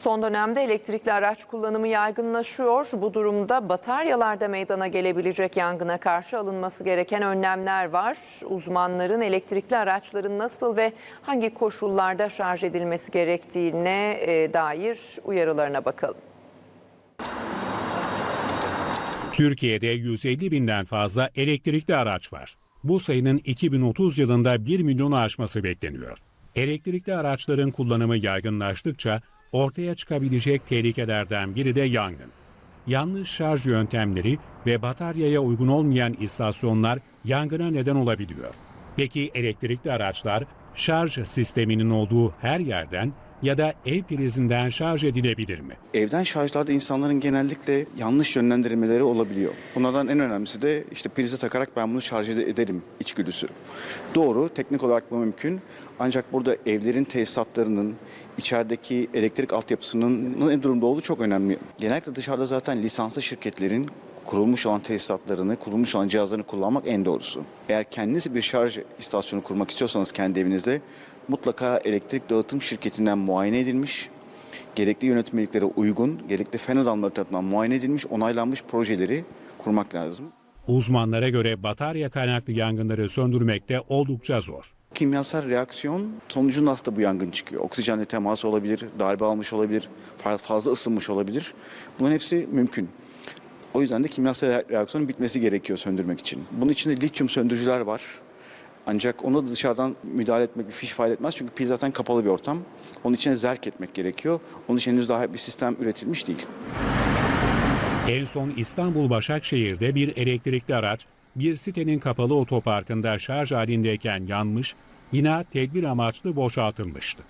Son dönemde elektrikli araç kullanımı yaygınlaşıyor. Bu durumda bataryalarda meydana gelebilecek yangına karşı alınması gereken önlemler var. Uzmanların elektrikli araçların nasıl ve hangi koşullarda şarj edilmesi gerektiğine e, dair uyarılarına bakalım. Türkiye'de 150 binden fazla elektrikli araç var. Bu sayının 2030 yılında 1 milyonu aşması bekleniyor. Elektrikli araçların kullanımı yaygınlaştıkça ortaya çıkabilecek tehlikelerden biri de yangın. Yanlış şarj yöntemleri ve bataryaya uygun olmayan istasyonlar yangına neden olabiliyor. Peki elektrikli araçlar şarj sisteminin olduğu her yerden ya da ev prizinden şarj edilebilir mi? Evden şarjlarda insanların genellikle yanlış yönlendirmeleri olabiliyor. Bunlardan en önemlisi de işte prize takarak ben bunu şarj ede- ederim içgüdüsü. Doğru, teknik olarak bu mümkün. Ancak burada evlerin tesisatlarının, içerideki elektrik altyapısının ne durumda olduğu çok önemli. Genellikle dışarıda zaten lisanslı şirketlerin kurulmuş olan tesisatlarını, kurulmuş olan cihazlarını kullanmak en doğrusu. Eğer kendiniz bir şarj istasyonu kurmak istiyorsanız kendi evinizde mutlaka elektrik dağıtım şirketinden muayene edilmiş, gerekli yönetmeliklere uygun, gerekli fen adamları tarafından muayene edilmiş, onaylanmış projeleri kurmak lazım. Uzmanlara göre batarya kaynaklı yangınları söndürmekte oldukça zor. Kimyasal reaksiyon sonucunda aslında bu yangın çıkıyor. Oksijenle temas olabilir, darbe almış olabilir, fa- fazla ısınmış olabilir. Bunların hepsi mümkün. O yüzden de kimyasal re- reaksiyonun bitmesi gerekiyor söndürmek için. Bunun için de lityum söndürücüler var. Ancak ona da dışarıdan müdahale etmek bir fiş fayda etmez. Çünkü pil zaten kapalı bir ortam. Onun içine zerk etmek gerekiyor. Onun için henüz daha bir sistem üretilmiş değil. En son İstanbul Başakşehir'de bir elektrikli araç bir sitenin kapalı otoparkında şarj halindeyken yanmış, bina tedbir amaçlı boşaltılmıştı.